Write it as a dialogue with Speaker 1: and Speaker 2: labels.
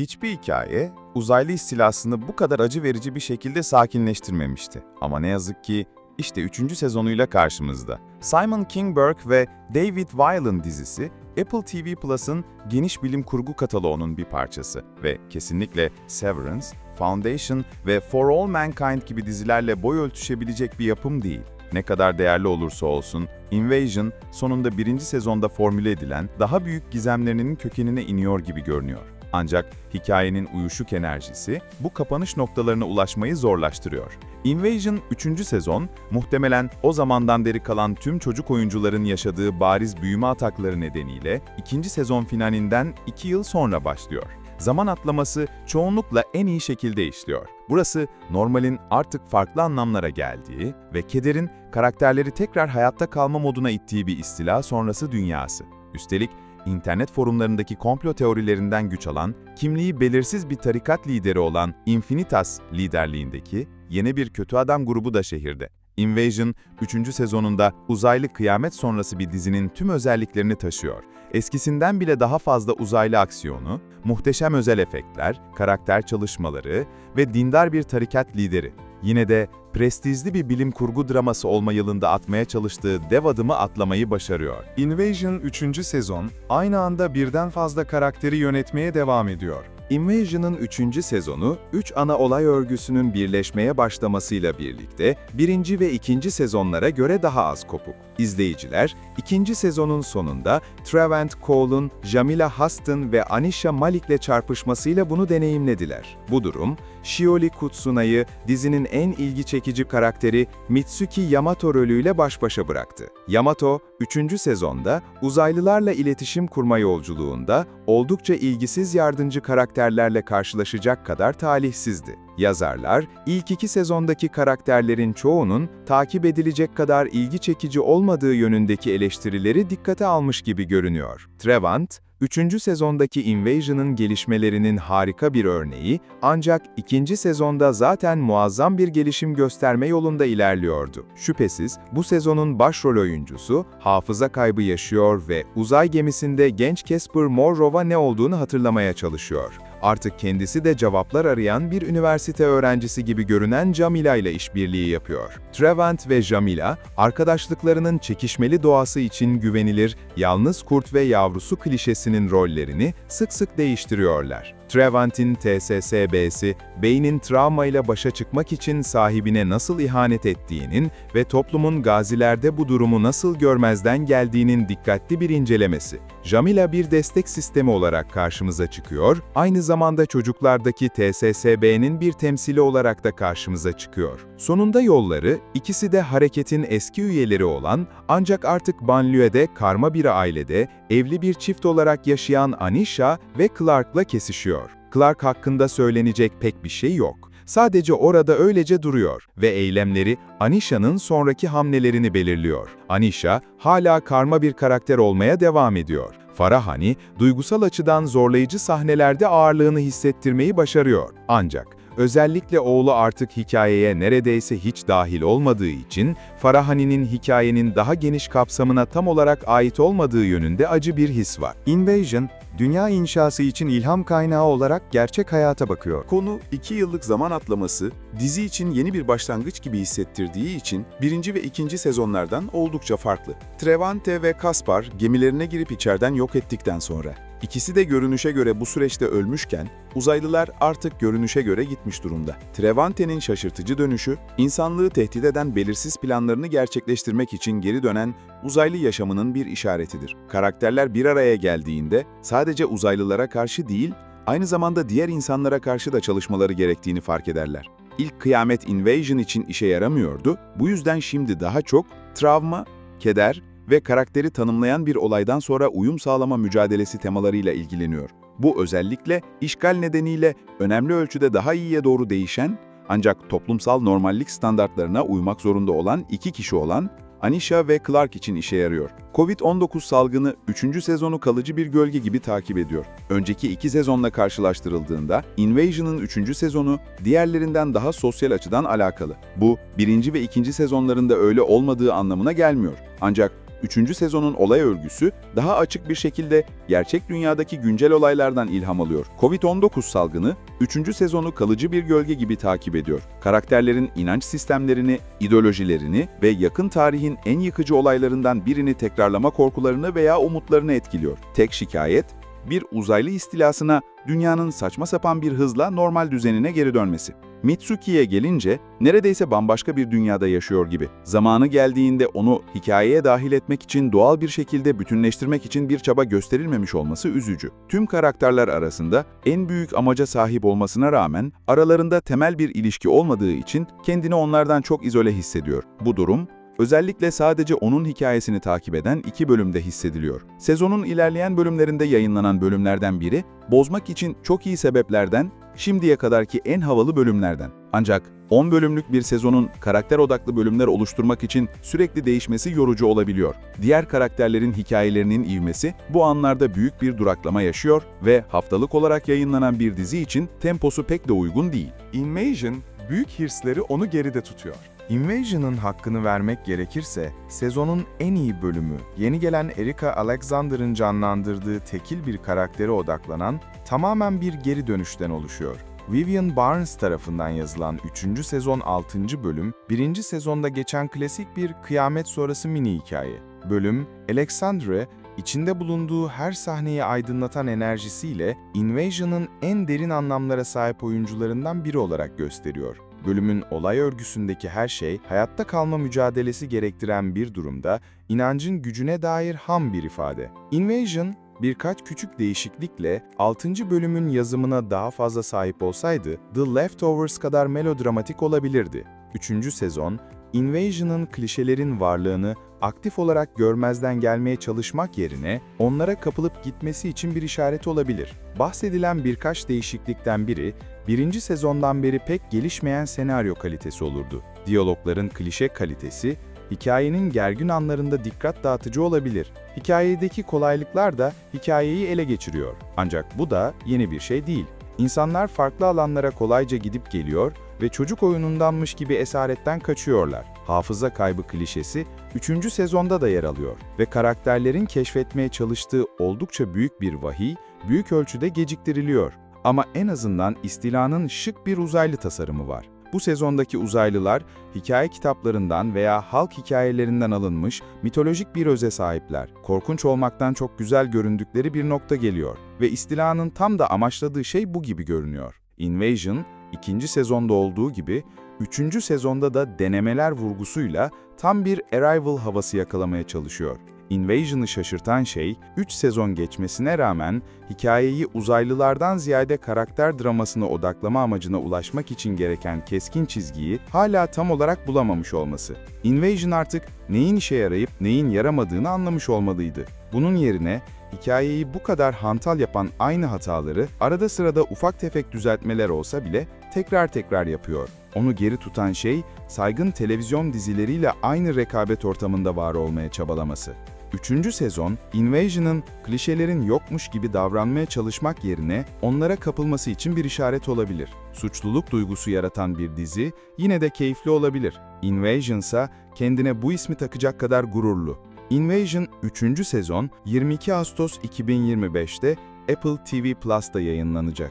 Speaker 1: Hiçbir hikaye uzaylı istilasını bu kadar acı verici bir şekilde sakinleştirmemişti. Ama ne yazık ki işte 3. sezonuyla karşımızda. Simon Kinberg ve David Weiland dizisi Apple TV Plus'ın geniş bilim kurgu kataloğunun bir parçası ve kesinlikle Severance, Foundation ve For All Mankind gibi dizilerle boy ölçüşebilecek bir yapım değil. Ne kadar değerli olursa olsun, Invasion sonunda birinci sezonda formüle edilen daha büyük gizemlerinin kökenine iniyor gibi görünüyor. Ancak hikayenin uyuşuk enerjisi bu kapanış noktalarına ulaşmayı zorlaştırıyor. Invasion 3. sezon, muhtemelen o zamandan beri kalan tüm çocuk oyuncuların yaşadığı bariz büyüme atakları nedeniyle ikinci sezon finalinden 2 yıl sonra başlıyor. Zaman atlaması çoğunlukla en iyi şekilde işliyor. Burası normalin artık farklı anlamlara geldiği ve kederin karakterleri tekrar hayatta kalma moduna ittiği bir istila sonrası dünyası. Üstelik internet forumlarındaki komplo teorilerinden güç alan, kimliği belirsiz bir tarikat lideri olan Infinitas liderliğindeki yeni bir kötü adam grubu da şehirde. Invasion, 3. sezonunda uzaylı kıyamet sonrası bir dizinin tüm özelliklerini taşıyor. Eskisinden bile daha fazla uzaylı aksiyonu, muhteşem özel efektler, karakter çalışmaları ve dindar bir tarikat lideri. Yine de prestijli bir bilim kurgu draması olma yılında atmaya çalıştığı dev adımı atlamayı başarıyor.
Speaker 2: Invasion 3. sezon, aynı anda birden fazla karakteri yönetmeye devam ediyor.
Speaker 3: Invasion'ın 3. sezonu, 3 ana olay örgüsünün birleşmeye başlamasıyla birlikte birinci ve ikinci sezonlara göre daha az kopuk. İzleyiciler, ikinci sezonun sonunda Trevant Cole'un Jamila Huston ve Anisha Malik'le çarpışmasıyla bunu deneyimlediler. Bu durum, Shioli Kutsuna'yı dizinin en ilgi çekici karakteri Mitsuki Yamato rolüyle baş başa bıraktı. Yamato, 3. sezonda uzaylılarla iletişim kurma yolculuğunda oldukça ilgisiz yardımcı karakterlerle karşılaşacak kadar talihsizdi. Yazarlar, ilk iki sezondaki karakterlerin çoğunun takip edilecek kadar ilgi çekici olmadığı yönündeki eleştirileri dikkate almış gibi görünüyor. Trevant, 3. sezondaki Invasion'ın gelişmelerinin harika bir örneği, ancak ikinci sezonda zaten muazzam bir gelişim gösterme yolunda ilerliyordu. Şüphesiz bu sezonun başrol oyuncusu hafıza kaybı yaşıyor ve uzay gemisinde genç Casper Morrow'a ne olduğunu hatırlamaya çalışıyor. Artık kendisi de cevaplar arayan bir üniversite öğrencisi gibi görünen Jamila ile işbirliği yapıyor. Trevant ve Jamila, arkadaşlıklarının çekişmeli doğası için güvenilir, yalnız kurt ve yavrusu klişesinin rollerini sık sık değiştiriyorlar. Trevant'in TSSB'si, beynin travmayla başa çıkmak için sahibine nasıl ihanet ettiğinin ve toplumun gazilerde bu durumu nasıl görmezden geldiğinin dikkatli bir incelemesi. Jamila bir destek sistemi olarak karşımıza çıkıyor, aynı zamanda çocuklardaki TSSB'nin bir temsili olarak da karşımıza çıkıyor. Sonunda yolları, ikisi de hareketin eski üyeleri olan, ancak artık banliyöde karma bir ailede, evli bir çift olarak yaşayan Anisha ve Clark'la kesişiyor. Clark hakkında söylenecek pek bir şey yok. Sadece orada öylece duruyor ve eylemleri Anisha'nın sonraki hamlelerini belirliyor. Anisha hala karma bir karakter olmaya devam ediyor. Farahani, duygusal açıdan zorlayıcı sahnelerde ağırlığını hissettirmeyi başarıyor. Ancak özellikle oğlu artık hikayeye neredeyse hiç dahil olmadığı için Farahani'nin hikayenin daha geniş kapsamına tam olarak ait olmadığı yönünde acı bir his var.
Speaker 2: Invasion, dünya inşası için ilham kaynağı olarak gerçek hayata bakıyor.
Speaker 1: Konu 2 yıllık zaman atlaması, dizi için yeni bir başlangıç gibi hissettirdiği için birinci ve ikinci sezonlardan oldukça farklı. Trevante ve Kaspar gemilerine girip içeriden yok ettikten sonra. İkisi de görünüşe göre bu süreçte ölmüşken, uzaylılar artık görünüşe göre gitmiş durumda. Trevante'nin şaşırtıcı dönüşü, insanlığı tehdit eden belirsiz planlarını gerçekleştirmek için geri dönen uzaylı yaşamının bir işaretidir. Karakterler bir araya geldiğinde sadece uzaylılara karşı değil, aynı zamanda diğer insanlara karşı da çalışmaları gerektiğini fark ederler. İlk kıyamet Invasion için işe yaramıyordu, bu yüzden şimdi daha çok travma, keder ve karakteri tanımlayan bir olaydan sonra uyum sağlama mücadelesi temalarıyla ilgileniyor. Bu özellikle işgal nedeniyle önemli ölçüde daha iyiye doğru değişen ancak toplumsal normallik standartlarına uymak zorunda olan iki kişi olan Anisha ve Clark için işe yarıyor. Covid-19 salgını 3. sezonu kalıcı bir gölge gibi takip ediyor. Önceki iki sezonla karşılaştırıldığında Invasion'ın 3. sezonu diğerlerinden daha sosyal açıdan alakalı. Bu, 1. ve 2. sezonlarında öyle olmadığı anlamına gelmiyor. Ancak
Speaker 3: 3. sezonun olay örgüsü daha açık bir şekilde gerçek dünyadaki güncel olaylardan ilham alıyor. Covid-19 salgını 3. sezonu kalıcı bir gölge gibi takip ediyor. Karakterlerin inanç sistemlerini, ideolojilerini ve yakın tarihin en yıkıcı olaylarından birini tekrarlama korkularını veya umutlarını etkiliyor. Tek şikayet, bir uzaylı istilasına dünyanın saçma sapan bir hızla normal düzenine geri dönmesi. Mitsuki'ye gelince neredeyse bambaşka bir dünyada yaşıyor gibi. Zamanı geldiğinde onu hikayeye dahil etmek için doğal bir şekilde bütünleştirmek için bir çaba gösterilmemiş olması üzücü. Tüm karakterler arasında en büyük amaca sahip olmasına rağmen aralarında temel bir ilişki olmadığı için kendini onlardan çok izole hissediyor. Bu durum Özellikle sadece onun hikayesini takip eden iki bölümde hissediliyor. Sezonun ilerleyen bölümlerinde yayınlanan bölümlerden biri, bozmak için çok iyi sebeplerden, şimdiye kadarki en havalı bölümlerden. Ancak 10 bölümlük bir sezonun karakter odaklı bölümler oluşturmak için sürekli değişmesi yorucu olabiliyor. Diğer karakterlerin hikayelerinin ivmesi bu anlarda büyük bir duraklama yaşıyor ve haftalık olarak yayınlanan bir dizi için temposu pek de uygun değil.
Speaker 2: Invasion, büyük hirsleri onu geride tutuyor.
Speaker 4: Invasion'ın hakkını vermek gerekirse, sezonun en iyi bölümü, yeni gelen Erika Alexander'ın canlandırdığı tekil bir karaktere odaklanan tamamen bir geri dönüşten oluşuyor. Vivian Barnes tarafından yazılan 3. sezon 6. bölüm, 1. sezonda geçen klasik bir kıyamet sonrası mini hikaye. Bölüm, Alexandra, içinde bulunduğu her sahneyi aydınlatan enerjisiyle Invasion'ın en derin anlamlara sahip oyuncularından biri olarak gösteriyor. Bölümün olay örgüsündeki her şey, hayatta kalma mücadelesi gerektiren bir durumda, inancın gücüne dair ham bir ifade. Invasion, birkaç küçük değişiklikle 6. bölümün yazımına daha fazla sahip olsaydı, The Leftovers kadar melodramatik olabilirdi. 3. sezon, Invasion'ın klişelerin varlığını aktif olarak görmezden gelmeye çalışmak yerine onlara kapılıp gitmesi için bir işaret olabilir. Bahsedilen birkaç değişiklikten biri, birinci sezondan beri pek gelişmeyen senaryo kalitesi olurdu. Diyalogların klişe kalitesi, hikayenin gergin anlarında dikkat dağıtıcı olabilir. Hikayedeki kolaylıklar da hikayeyi ele geçiriyor. Ancak bu da yeni bir şey değil. İnsanlar farklı alanlara kolayca gidip geliyor ve çocuk oyunundanmış gibi esaretten kaçıyorlar. Hafıza kaybı klişesi 3. sezonda da yer alıyor ve karakterlerin keşfetmeye çalıştığı oldukça büyük bir vahiy büyük ölçüde geciktiriliyor. Ama en azından istilanın şık bir uzaylı tasarımı var. Bu sezondaki uzaylılar, hikaye kitaplarından veya halk hikayelerinden alınmış mitolojik bir öze sahipler. Korkunç olmaktan çok güzel göründükleri bir nokta geliyor ve istilanın tam da amaçladığı şey bu gibi görünüyor. Invasion, ikinci sezonda olduğu gibi, üçüncü sezonda da denemeler vurgusuyla tam bir Arrival havası yakalamaya çalışıyor. Invasion'ı şaşırtan şey, 3 sezon geçmesine rağmen hikayeyi uzaylılardan ziyade karakter dramasına odaklama amacına ulaşmak için gereken keskin çizgiyi hala tam olarak bulamamış olması. Invasion artık neyin işe yarayıp neyin yaramadığını anlamış olmalıydı. Bunun yerine hikayeyi bu kadar hantal yapan aynı hataları arada sırada ufak tefek düzeltmeler olsa bile tekrar tekrar yapıyor. Onu geri tutan şey, saygın televizyon dizileriyle aynı rekabet ortamında var olmaya çabalaması. Üçüncü sezon, Invasion'ın klişelerin yokmuş gibi davranmaya çalışmak yerine onlara kapılması için bir işaret olabilir. Suçluluk duygusu yaratan bir dizi yine de keyifli olabilir. Invasion ise kendine bu ismi takacak kadar gururlu. Invasion 3. sezon 22 Ağustos 2025'te Apple TV Plus'ta yayınlanacak.